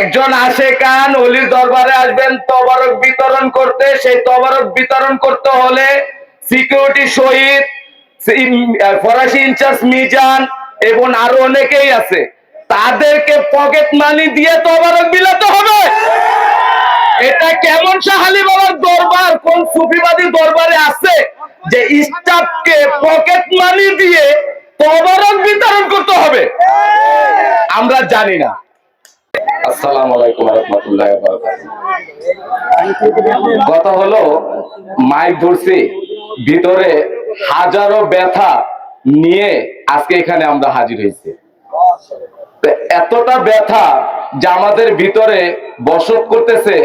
একজন আসে কান, অলির দরবারে আসবেন, তবারক বিতরণ করতে। সেই তবারক বিতরণ করতে হলে সিকিউরিটি শহীদ ফরাসি ইনচার্জ মিজান এবং আরও অনেকেই আছে। তাদেরকে পকেট মানি দিয়ে তবারক বিলাতে হবে। এটা কেমন সাহালি বাবার দরবার? কোন সুফিবাদী দরবারে আছে যে স্টাফকে পকেট মানি দিয়ে তবারক বিতরণ করতে হবে? আমরা জানি না। আসসালামু আলাইকুম রহমতুল্লাহ কথা হলো, মাইক ধরছি, ভিতরে হাজারো ব্যথা নিয়ে আজকে এখানে আমরা হাজির হয়েছি। এতটা ব্যথা যে আমাদের ভিতরে বসত করতেছে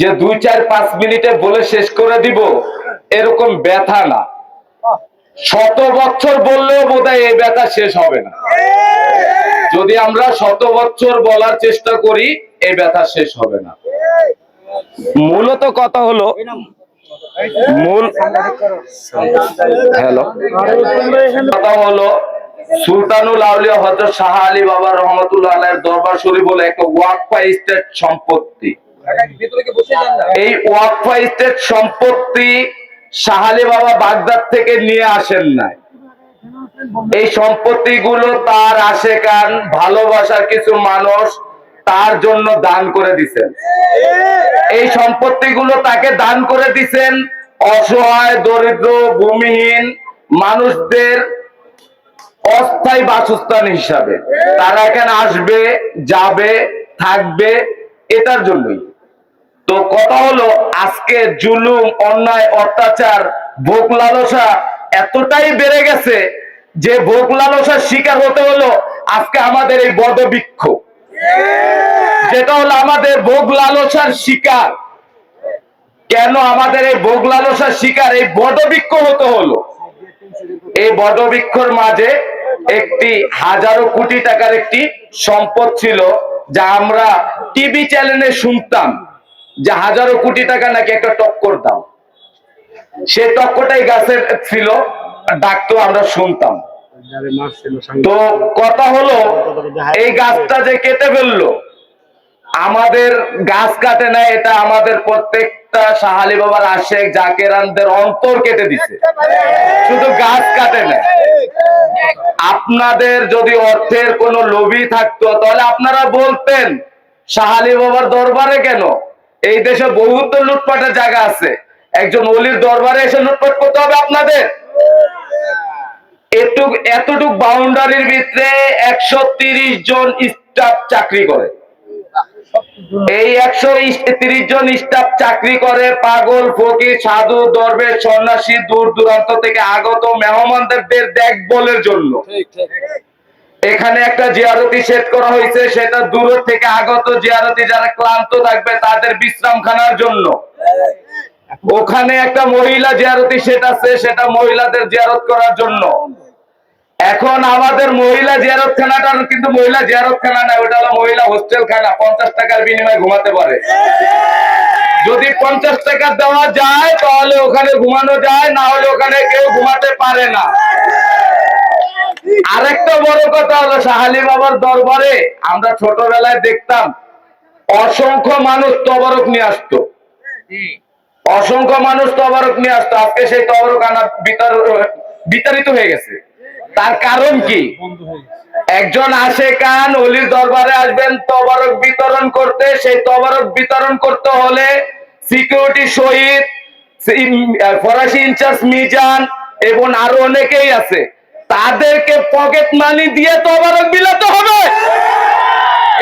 যে দুই, চার, পাঁচ মিনিটে বলে শেষ করে দিব, এরকম ব্যথা না। শত বছর বললেও বোধহয় এই ব্যথা শেষ হবে না। যদি আমরা শত বছর বলার চেষ্টা করি এই ব্যথা শেষ হবে না। মূলত কথা হলো মূল হ্যালো। কথা হলো সুলতানুল আউলিয়া হজরত শাহ আলী বাবা রহমতুল্লাহ আলাইহির দরবার শরীফ হলো একটা ওয়াকফা স্টেট সম্পত্তি। এই ওয়াকফা স্টেট সম্পত্তি শাহ আলী বাবা বাগদাদ থেকে নিয়ে আসেন নাই। এই সম্পত্তিগুলো তার আশেকান ভালোবাসার কিছু মানুষ তার জন্য দান করে দিছেন। এই সম্পত্তিগুলো তাকে দান করে দিছেন অসহায়, দরিদ্র, ভূমিহীন মানুষদের অস্থায়ী বাসস্থান হিসাবে। তারা এখানে আসবে, যাবে, থাকবে এটার জন্যই। তো কথা হলো, আজকে জুলুম, অন্যায়, অত্যাচার, ভোগ লালসা এতটাই বেড়ে গেছে যে ভোগ লালসার শিকার হতে হলো, আজকে আমাদের এই বদবৃক্ষ যেটা হলো আমাদের ভোগ লালসার শিকার। কেন আমাদের এই ভোগ লালসার শিকার এই বদবৃক্ষ হতে হলো? এই বটবৃক্ষর মাঝে একটি হাজারো কোটি টাকার একটি সম্পদ ছিল, যা আমরা টিভি চ্যানেলে শুনতাম, যে হাজারো কোটি টাকা নাকি একটা টক্কর দাম। সে টক্করটাই গাছের ছিল ডাকতো আমরা শুনতাম। তো কথা হলো, এই গাছটা যে কেটে ফেলল, আমাদের গাছ কাটে না, এটা আমাদের প্রত্যেকটা সাহালি বাবার আশেখ জাকেরানদের অন্তর কেটে দিছে। শুধু গাছ কাটে না। আপনাদের যদি অর্থের কোনো লোভী থাকতো, তাহলে আপনারা বলতেন, সাহালি বাবার দরবারে কেন? এই দেশে বহুত লুটপাটের জায়গা আছে। একজন অলির দরবারে এসে লুটপাট করতে হবে আপনাদের। এটুক এতটুক বাউন্ডারির ভিতরে একশো তিরিশ জন স্টাফ চাকরি করে। এই একশো তিরিশ জন স্টাফ চাকরি করে পাগল ফকির সাধু দরবে সন্ন্যাসী দূর দূরান্ত থেকে আগত মেহমানদের দেখবলের জন্য। এখানে একটা জিয়ারতি সেট করা হয়েছে সেটা দূর থেকে আগত জিয়ারতি যারা ক্লান্ত থাকবে তাদের বিশ্রামখানার জন্য। ওখানে একটা মহিলা জিয়ারতি সেট আছে সেটা মহিলাদের জিয়ারত করার জন্য। এখন আমাদের মহিলা জিয়ারত খানাটা, কিন্তু মহিলা জিয়ারত খানা না ওটা হলো মহিলা হোস্টেল খানা, পঞ্চাশ টাকার বিনিময়ে ঘুমাতে পারে। যদি পঞ্চাশ টাকা দেওয়া যায়, তাহলে ওখানে ঘুমানো যায়, না হলে ওখানে কেউ ঘুমাতে পারে না। আরেকটা বড় কথা হলো শাহালি বাবার দরবারে, আমরা ছোটবেলায় দেখতাম, অসংখ্য মানুষ তবরক নিয়ে আসতো। অসংখ্য মানুষ তবরক নিয়ে আসতো। আজকে সেই তবরক আনা বিতর- বিতাড়িত হয়ে গেছে। তার কারণ কি? একজন আসে কান, অলির দরবারে আসবেন, তবরক বিতরণ করতে। সেই তবরক বিতরণ করতে হলে সিকিউরিটি শহীদ ফরাসি ইনচার্জ মিজান এবং আরও অনেকেই আছে। তাদেরকে পকেট মানি দিয়ে তবরক বিলাতে হবে।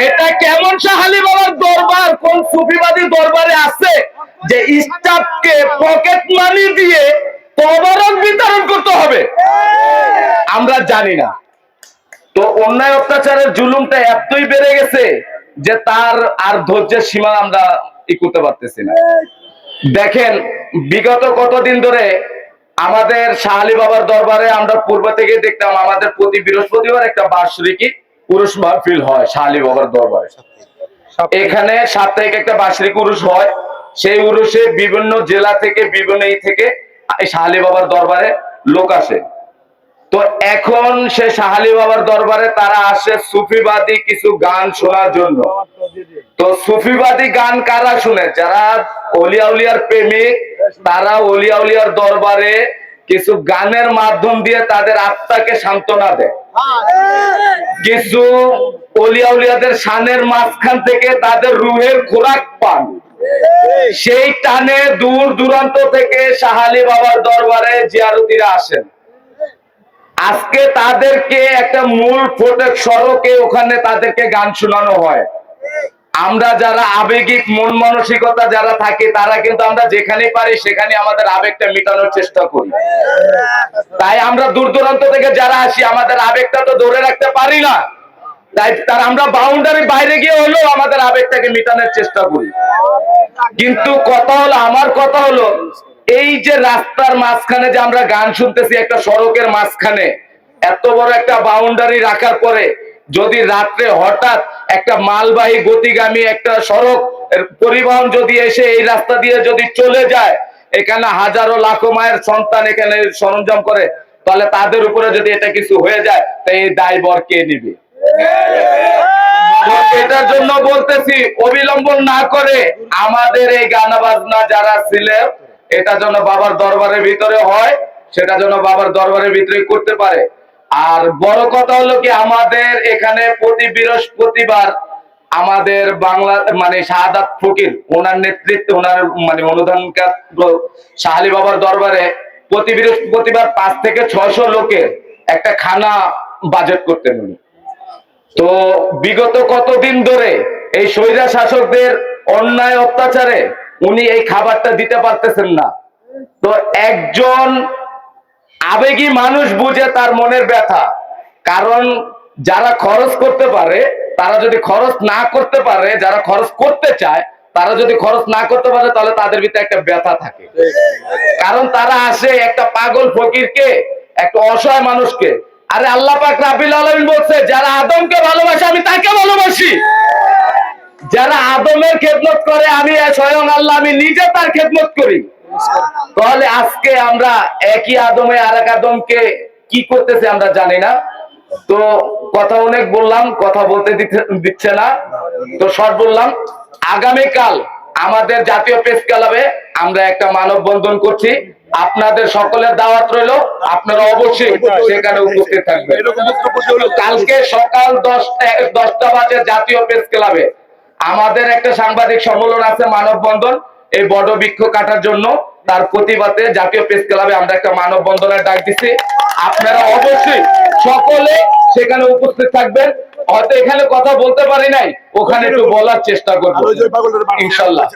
এটা কেমন সাহালি বাবার দরবার? কোন সুফিবাদী দরবারে আছে যে স্টাফকে পকেট মানি দিয়ে তবরক বিতরণ করতে হবে। আমরা জানি না। তো অন্যায় অত্যাচারের জুলুমটা এতই বেড়ে গেছে যে তার আর ধৈর্যের সীমা আমরা ই করতে পারতেছি না। দেখেন বিগত কতদিন ধরে আমাদের শাহালি বাবার দরবারে আমরা পূর্ব থেকে দেখতাম আমাদের প্রতি বৃহস্পতিবার একটা বার্ষিকী পুরুষ মাহফিল হয় শাহালি বাবার দরবারে। এখানে সাপ্তাহিক একটা বার্ষিক উরুষ হয়। সেই উরুষে বিভিন্ন জেলা থেকে বিভিন্ন থেকে শাহালি বাবার দরবারে লোক আসে। তো এখন সে শাহালি বাবার দরবারে তারা আসে সুফিবাদী কিছু গান শোনার জন্য। তো সুফিবাদী গান কারা শুনে? যারা অলিয়া উলিয়ার প্রেমিক, তারা অলিয়া উলিয়ার দরবারে কিছু গানের মাধ্যম দিয়ে তাদের আত্মাকে সান্ত্বনা দেয়। কিছু অলিয়া উলিয়াদের শানের মাঝখান থেকে তাদের রুহের খোরাক পান। সেই টানে দূর দূরান্ত থেকে সাহালি বাবার দরবারে জিয়ারতিরা আসেন। আজকে তাদেরকে একটা মূল ফটক সড়কে ওখানে তাদেরকে গান শোনানো হয়। আমরা যারা আবেগিক, মন মানসিকতা যারা থাকি, তারা কিন্তু আমরা যেখানে পারি সেখানে আমাদের আবেগটা মেটানোর চেষ্টা করি। তাই আমরা দূর দূরান্ত থেকে যারা আসি, আমাদের আবেগটা তো ধরে রাখতে পারি না। তাই তার আমরা বাউন্ডারি বাইরে গিয়ে হলেও আমাদের আবেগটাকে মেটানোর চেষ্টা করি। কিন্তু কথা হলো, আমার কথা হলো, এই যে রাস্তার মাঝখানে যে আমরা গান শুনতেছি, একটা সড়কের মাঝখানে, এত বড় একটা বাউন্ডারি রাখার পরে, যদি রাত্রে হঠাৎ একটা মালবাহী গতিগামী একটা সড়ক পরিবহন যদি এসে এই রাস্তা দিয়ে যদি চলে যায়, এখানে হাজারো লাখো মায়ের সন্তান এখানে সরঞ্জাম করে, তাহলে তাদের উপরে যদি এটা কিছু হয়ে যায় তাই এই দায়বর কে নিবে? এটার জন্য বলতেছি, অবিলম্বন না করে আমাদের এই গানা বাজনা যারা ছিলেন এটা যেন বাবার দরবারের ভিতরে হয়, সেটা যেন বাবার দরবারের ভিতরে করতে পারে। আর বড় কথা হলো কি, আমাদের এখানে প্রতি বৃহস্পতিবার আমাদের বাংলা মানে শাহাদাত ফকির, ওনার নেতৃত্বে, ওনার মানে অনুদান শাহালি বাবার দরবারে প্রতি বৃহস্পতিবার পাঁচ থেকে ছয়শো লোকের একটা খানা বাজেট করতেন উনি। তো বিগত কতদিন ধরে এই স্বৈরা শাসকদের অন্যায় অত্যাচারে উনি এই খাবারটা দিতে পারতেছেন না? তো একজন আবেগী মানুষ বুঝে তার মনের ব্যথা। কারণ যারা খরচ করতে পারে, তারা যদি খরচ না করতে পারে, যারা খরচ করতে চায়, তারা যদি খরচ না করতে পারে, তাহলে তাদের ভিতরে একটা ব্যথা থাকে। কারণ তারা আসে একটা পাগল ফকিরকে, একটা অসহায় মানুষকে আরে আল্লাহ পাক রাবিল আলমিন বলছে, যারা আদমকে ভালোবাসে, আমি তাকে ভালোবাসি। যারা আদমের খেদমত করে, আমি স্বয়ং আল্লাহ, আমি নিজে তার খেদমত করি। তাহলে আজকে আমরা একই আদমে আর এক আদমকে কি করতেছে আমরা জানি না। তো কথা অনেক বললাম, কথা বলতে দিচ্ছে না। তো শর্ট বললাম, আগামীকাল আমাদের জাতীয় প্রেস ক্লাবে আমরা একটা মানববন্ধন করছি। আপনাদের সকলের দাওয়াত রইল আপনারা অবশ্যই সেখানে উপস্থিত থাকবেন। কালকে সকাল দশটা দশটা বাজে জাতীয় প্রেস ক্লাবে। আমাদের একটা সাংবাদিক সম্মেলন আছে মানববন্ধন। এই বড় বৃক্ষ কাটার জন্য তার প্রতিবাদে জাতীয় প্রেস ক্লাবে আমরা একটা মানববন্ধনের ডাক দিচ্ছি আপনারা অবশ্যই সকলে সেখানে উপস্থিত থাকবেন। হয়তো এখানে কথা বলতে পারি নাই ওখানে একটু বলার চেষ্টা করব। ইনশাল্লাহ।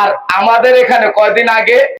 আর আমাদের এখানে কয়দিন আগে